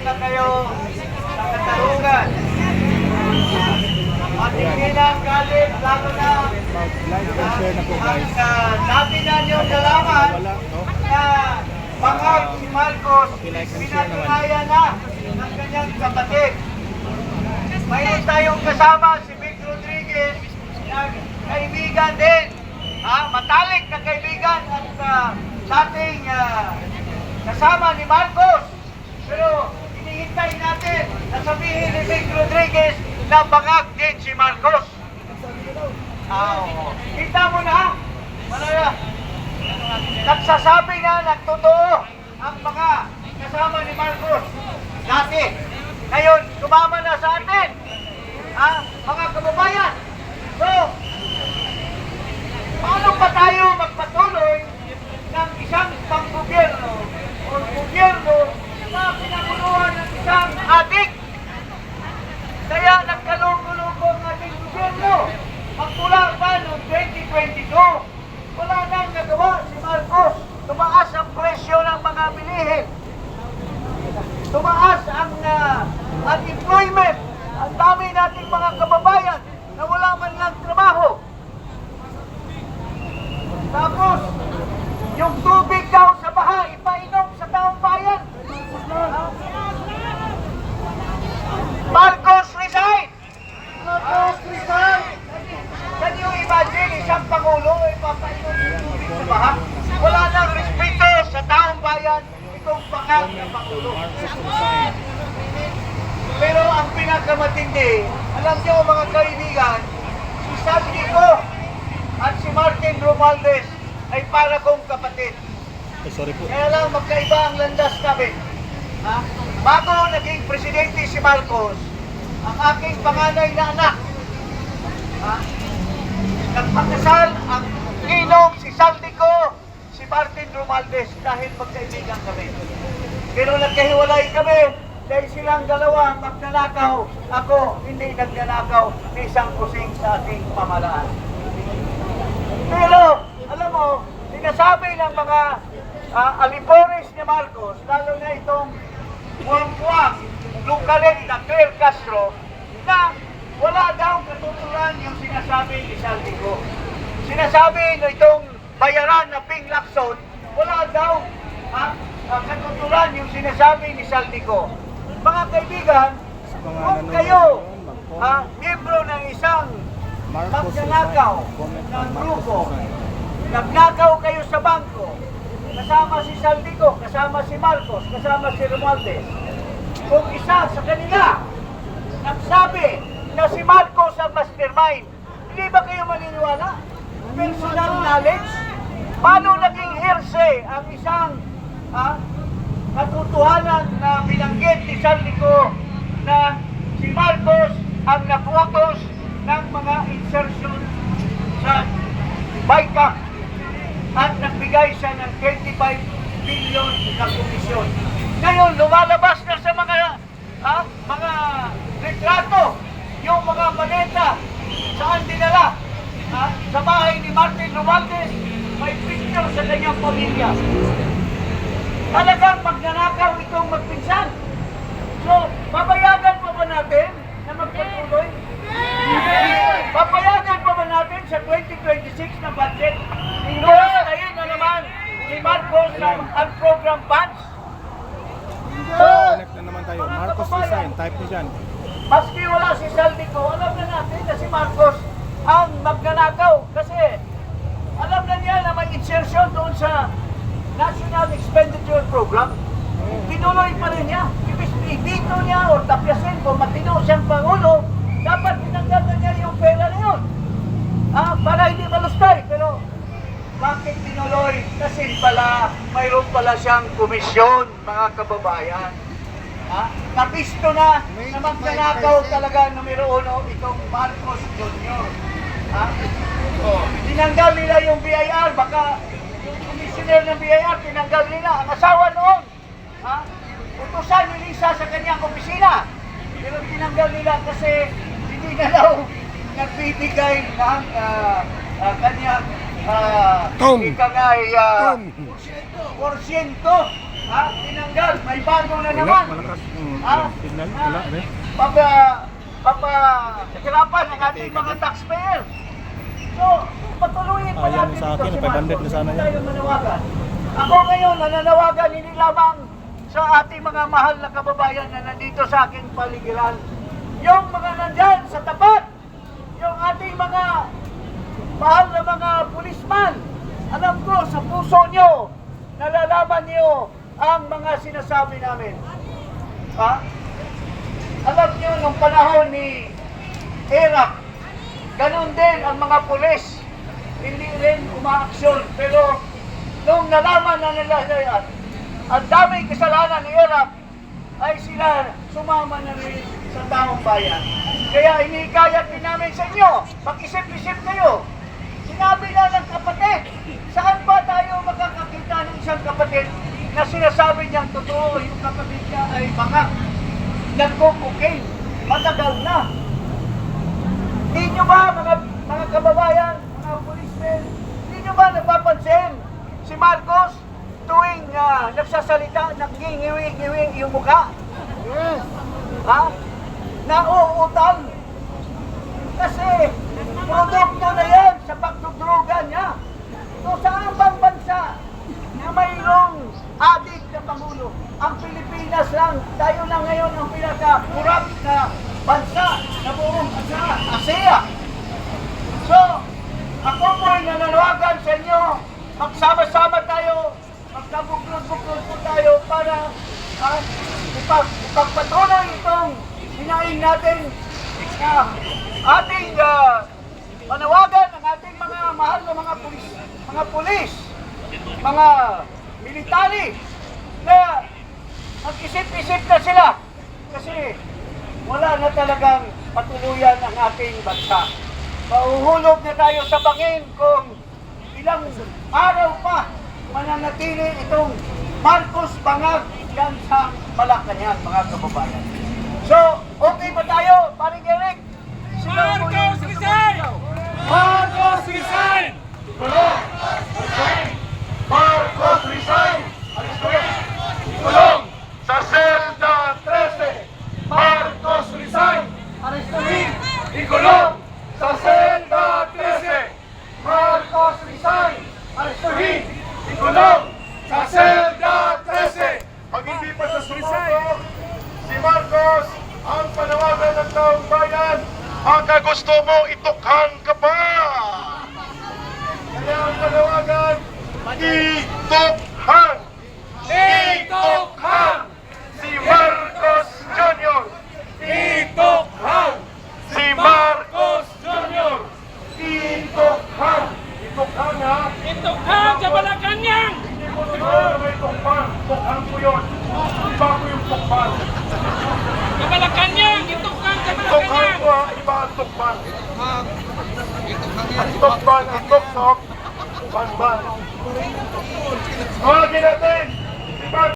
na kayo sa katarungan. Matigil ang galit, lalo na ang uh, dami na niyong nalaman na bangag si Marcos pinatunayan na ng kanyang kapatid. Mayroon tayong kasama si Vic Rodriguez na kaibigan din. Ha? Matalik na kaibigan at uh, sa ating ah, kasama ni Marcos. Pero hinihintay natin na sabihin ni Vic Rodriguez na bangag din si Marcos. Ah, oo. Kita mo na, malala, nagsasabi na nagtotoo ang mga kasama ni Marcos dati. Ngayon, tumama na sa atin. Ha? Mga kababayan. So, paano pa tayo magpatuloy ng isang panggobyerno o gobyerno na pinaguluhan ng isang adik? Kaya nagkalungkuluko ang ating gobyerno. Magmula pa noong 2022, wala nang nagawa si Marcos. Tumaas ang presyo ng mga bilihin. Tumaas ang uh, unemployment. Ang dami nating mga kababayan na wala man lang trabaho. Tapos, yung tubig daw sa baha, ipainom sa taong bayan. Marcos resign! Marcos resign! Can you imagine isang Pangulo ay papainom ng tubig sa baha? Wala nang respeto sa taong bayan itong Pero ang pinakamatindi, alam niyo mga kaibigan, si Saldico at si Martin Romualdez ay para kong kapatid. Eh, sorry po. Kaya lang magkaiba ang landas namin. Ha? Bago naging presidente si Marcos, ang aking panganay na anak, ha? nagpakasal ang ninong si Saldico, si Martin Romualdez dahil magkaibigan kami. Pero nagkahiwalay kami dahil silang dalawa magnanakaw. Ako hindi nagnanakaw ni isang kusing sa ating pamalaan. Pero, alam mo, sinasabi ng mga uh, alipores ni Marcos, lalo na itong buwang-buwang lukalit na Claire Castro, na wala daw katuturan yung sinasabi ni Saldico. Sinasabi na itong bayaran na Ping Lacson, wala daw ha, uh, katuturan yung sinasabi ni Saldico. Mga kaibigan, kung kayo, ha, miyembro ng isang Marcos magnanakaw ng grupo, nagnakaw kayo sa bangko, kasama si Saldico, kasama si Marcos, kasama si Romualdez. Kung isa sa kanila nagsabi na si Marcos ang mastermind, hindi ba kayo maniniwala? Personal knowledge? Paano naging hearsay ang isang ah, katotohanan na binanggit ni Saldico na si Marcos ang naputos ng mga insertion sa BICAC at nagbigay siya ng 25 billion na komisyon. Ngayon, lumalabas na sa mga ah, mga retrato yung mga maleta saan dinala ah, sa bahay ni Martin Romualdez may picture sa kanyang pamilya. Talagang magnanakaw itong magpinsan. So, papayagan pa ba natin na magpatuloy? Papayagan pa ba natin sa 2026 na budget? Inuustahin na naman ni Marcos ng unprogram funds? Connect na naman tayo. Marcos resign. Type niyo dyan. Maski wala si Saldico, alam na natin na si Marcos ang magnanakaw kasi alam na niya na may insertion doon sa National Expenditure Program. Tinuloy pa rin niya. Ibig dito niya o tapyasin kung matino siyang Pangulo, dapat tinanggal na niya yung pera na yun. Ah, para hindi malustay. Pero bakit tinuloy? Kasi pala, mayroon pala siyang komisyon, mga kababayan. Ha? Nabisto na na magnanakaw talaga numero uno itong Marcos Jr. Ha? Oh, tinanggal nila yung BIR, baka commissioner ng BIR, tinanggal nila. Ang asawa noon, ha? utusan ni Lisa sa kanyang opisina. Pero tinanggal nila kasi hindi na daw nagbibigay ng ah, ah, kanyang uh, Tom. ika nga ay, Tom. porsyento Ha? Tinanggal. May bago na Wala, naman. malakas. Mm, Ha? Tignan, wala. Papa, papa, hirapan ang ating mga taxpayer. So, patuloyin pa Ayaw natin sa ito akin, si 500 Marcos. na sana yan. tayo manawagan. Ako ngayon, nananawagan hindi lamang sa ating mga mahal na kababayan na nandito sa aking paligiran. Yung mga nandyan sa tapat, yung ating mga mahal na mga pulisman, alam ko sa puso nyo, nalalaman nyo ang mga sinasabi namin. Ha? Alam nyo, nung panahon ni Iraq, ganun din ang mga pulis. Hindi rin umaaksyon. Pero nung nalaman na nila yan, ang daming kasalanan ni Iraq, ay sila sumama na rin sa taong bayan. Kaya inikayat din namin sa inyo, mag-isip-isip kayo. Sinabi na ng kapatid, saan ba tayo makakakita ng isang kapatid na sinasabi niyang totoo yung kapatid niya ay bangak, nagko-cocaine, matagal na. Hindi nyo ba, mga, mga kababayan, mga policemen, hindi nyo ba napapansin si Marcos tuwing ah, nagsasalita, nagngingiwi-ngiwi yung mukha? Yes. Ha? Nauutang. Kasi produkto na yan sa pagdudruga niya. So saan bang bansa na mayroong adik na Pangulo? Ang Pilipinas lang, tayo lang ngayon ang pinaka-corrupt na bansa na buong ASEA. So, ako po ay nananawagan sa inyo, magsama-sama tayo, magkabuklod-buklod po tayo para uh, ipag, ipagpatuloy itong hinaing natin na ating ah, panawagan ng ating mga mahal na mga pulis, mga pulis, mga military na mag-isip-isip na sila kasi wala na talagang patuluyan ang ating bansa. Mahuhulog na tayo sa bangin kung ilang araw pa mananatili itong Marcos Bangag yan sa Malacanang, mga kababayan. So, okay ba tayo, paring Eric? Marcos resign! Marcos Resign! Marcos resign! Kulong sa Selda 13! Marcos resign! Arestuhin! Ikulong sa Selda 13! Marcos resign! Arestuhin! Ikulong sa Selda 13! Pag hindi pa sa sumuko, si Marcos ang panawagan ng taong bayan. Baka gusto mo itukhang ka pa. Kaya ang panawagan, itukhan! Itukhan! Si Marcos Jr. Itukhan! Si Marcos Jr. Itukhan! Itukhan ha! Itukhan sa Malacanang! Hindi mo naman na may tukhan. Tukhan ko yun. Iba ko yung tukhan. Sa Malacanang! Itukhan sa Tukhan Malacanang! ko ang tuktok, tukhan ba? Tawagin natin